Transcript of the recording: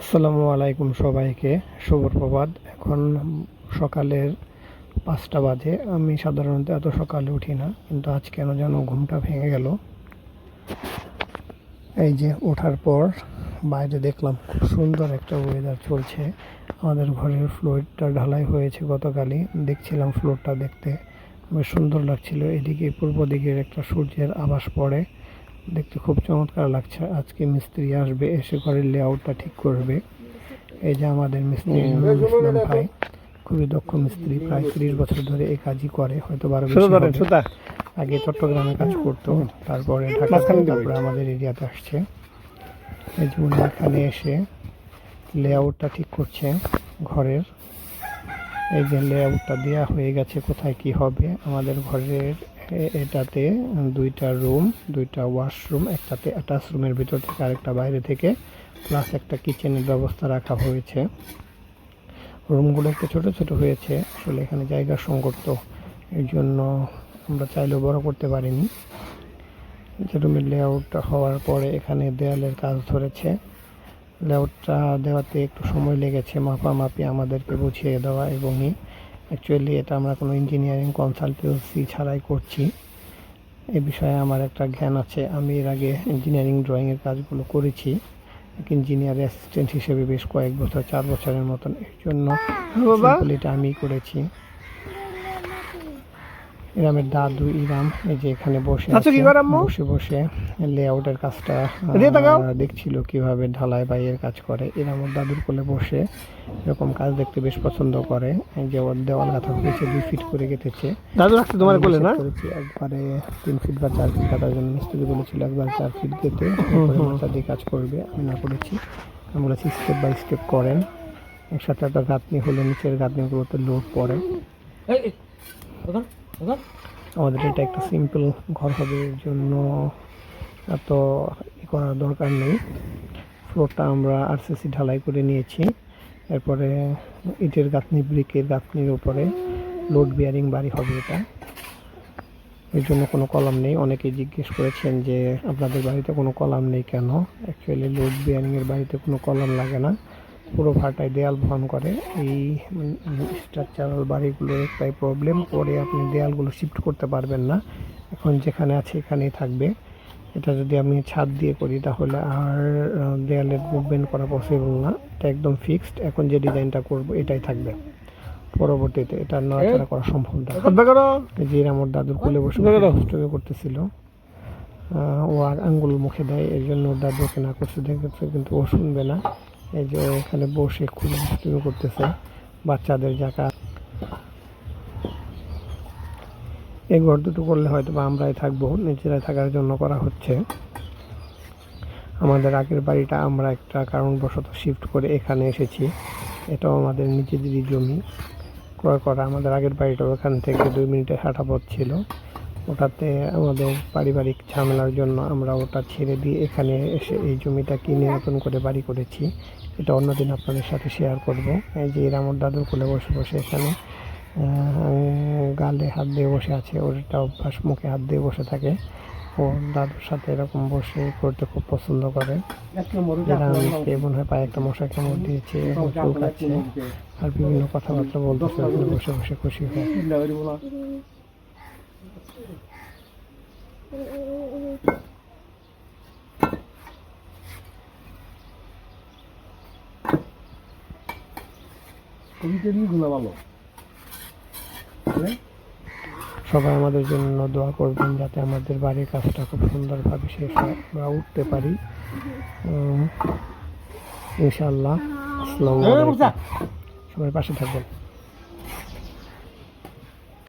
আসসালামু আলাইকুম সবাইকে। শুভ প্রভাত। এখন সকালের পাঁচটা বাজে। আমি সাধারণত এত সকালে উঠি না, কিন্তু আজ কেন যেন ঘুমটা ভেঙে গেল। এই যে ওঠার পর বাইরে দেখলাম খুব সুন্দর একটা ওয়েদার চলছে। আমাদের ঘরের ফ্লোরটা ঢালাই হয়েছে গতকালই। দেখছিলাম ফ্লোরটা দেখতে। বেশ সুন্দর লাগছিল। এদিকে পূর্ব দিকের একটা সূর্যের আভাস পড়ে। দেখতে খুব চমৎকার লাগছে। আজকে মিস্ত্রি আসবে এসে ঘরের লেআউটটা ঠিক করবে। এই যে আমাদের মিস্ত্রি ইসলাম ভাই খুবই দক্ষ মিস্ত্রি প্রায় তিরিশ বছর ধরে এই কাজই করে হয়তো বারো হবে। আগে চট্টগ্রামে কাজ করতো তারপরে ঢাকা তারপরে আমাদের এরিয়াতে আসছে। এই যে উনি এখানে এসে লেআউটটা ঠিক করছে ঘরের। এই যে লেআউটটা দেওয়া হয়ে গেছে কোথায় কি হবে? আমাদের ঘরের এটাতে দুইটা রুম, দুইটা ওয়াশরুম, একটাতে অ্যাটাচ রুমের ভিতর থেকে আরেকটা বাইরে থেকে, প্লাস একটা কিচেনের ব্যবস্থা রাখা হয়েছে। রুমগুলো একটু ছোটো ছোটো হয়েছে, আসলে এখানে জায়গার সংকট এই জন্য আমরা চাইলেও বড় করতে পারিনি। রুমের লেআউট হওয়ার পরে এখানে দেয়ালের কাজ ধরেছে। লেআউটটা দেওয়াতে একটু সময় লেগেছে, মাপামাপি আমাদেরকে বুঝিয়ে দেওয়া এবংই অ্যাকচুয়ালি এটা আমরা কোনো ইঞ্জিনিয়ারিং কনসালটেন্সি ছাড়াই করছি। এ বিষয়ে আমার একটা জ্ঞান আছে। আমি এর আগে ইঞ্জিনিয়ারিং ড্রয়িংয়ের কাজগুলো করেছি। ইঞ্জিনিয়ার অ্যাসিস্ট্যান্ট হিসেবে বেশ কয়েক বছর চার বছরের মতন। এর জন্য এটা আমি করেছি। ইরামের দাদু ইরাম এই যে এখানে বসে কি আছে, করে আম্মু? বসে বসে লেআউটের কাজটা দেখছিল কীভাবে ঢালাই বাইয়ের কাজ করে। ইরামের দাদুর কোলে বসে এরকম কাজ দেখতে বেশ পছন্দ করে। এই যে ওর দেওয়াল গাঁথা হয়েছে দুই ফিট করে কেটেছে দাদু রাখছে তোমার কোলে না? করেছি একবারে তিন ফিট বা চার ফিট কাটার জন্য মিস্ত্রি বলেছিল একবার চার ফিট কেটে মাথা দিয়ে কাজ করবে আমি না করেছি। আমি বলেছি স্টেপ বাই স্টেপ করেন। একসাথে একটা গাঁথনি হলে নিচের গাঁথনিগুলোতে লোড পড়ে। আমাদের এটা একটা সিম্পল ঘর হবে, এর জন্য এত ই করার দরকার নেই। ফ্লোরটা আমরা আরসিসি ঢালাই করে নিয়েছি। এরপরে ইটের গাঁথনি ব্রিকের গাঁথনির উপরে লোড বিয়ারিং বাড়ি হবে এটা। এর জন্য কোনো কলাম নেই। অনেকেই জিজ্ঞেস করেছেন যে, আপনাদের বাড়িতে কোনো কলাম নেই কেন? অ্যাকচুয়ালি লোড বিয়ারিংয়ের বাড়িতে কোনো কলাম লাগে না। পুরো ভাটায় দেয়াল বহন করে। এই স্ট্রাকচারাল বাড়িগুলোর একটাই প্রবলেম পরে আপনি দেয়ালগুলো শিফট করতে পারবেন না। এখন যেখানে আছে এখানেই থাকবে। এটা যদি আমি ছাদ দিয়ে করি তাহলে আর দেয়ালের মুভমেন্ট করা পসিবল না। এটা একদম ফিক্সড এখন যে ডিজাইনটা করব এটাই থাকবে। পরবর্তীতে এটা নড়াচড়া করা সম্ভব না। এই যে আমার দাদুর কোলে বসে দেখো করতেছিল। ও আর আঙ্গুল মুখে দেয় এই জন্য ওর দাদু ওকে না করছে দেখতেছে কিন্তু ও শুনবে না। এই যে এখানে বসে খুব দুষ্টুমি করতেছে বাচ্চাদের জায়গা। এই ঘর দুটো করলে হয়তো বা আমরাই থাকব, নিজেরাই থাকার জন্য করা হচ্ছে। আমাদের আগের বাড়িটা আমরা একটা কারণবশত শিফট করে এখানে এসেছি। এটাও আমাদের নিজেদেরই জমি। ক্রয় করা আমাদের আগের বাড়িটাও ওখান থেকে দুই মিনিটের হাঁটা পথ ছিল। ওটাতে আমাদের পারিবারিক ঝামেলার জন্য আমরা ওটা ছেড়ে দিয়ে এখানে এসে এই জমিটা কিনে নতুন করে বাড়ি করেছি। এটা অন্যদিন আপনাদের সাথে শেয়ার করব। এই যে এরা আমার দাদুর কোলে বসে বসে এখানে গালে হাত দিয়ে বসে আছে ওর একটা অভ্যাস মুখে হাত দিয়ে বসে থাকে। ও দাদুর সাথে এরকম বসে করতে খুব পছন্দ করে। আমাকে মনে হয় পায়ে একটা মশা কামড় দিয়েছে আর বিভিন্ন কথাবার্তা বলতেছে বসে বসে খুশি হয়ে। ভালো সবাই আমাদের জন্য দোয়া করবেন যাতে আমাদের বাড়ির কাজটা খুব সুন্দরভাবে শেষ হয় আমরা উঠতে পারি। ইনশাআল্লাহ। আসসালামু আলাইকুম। সবাই পাশে থাকবেন।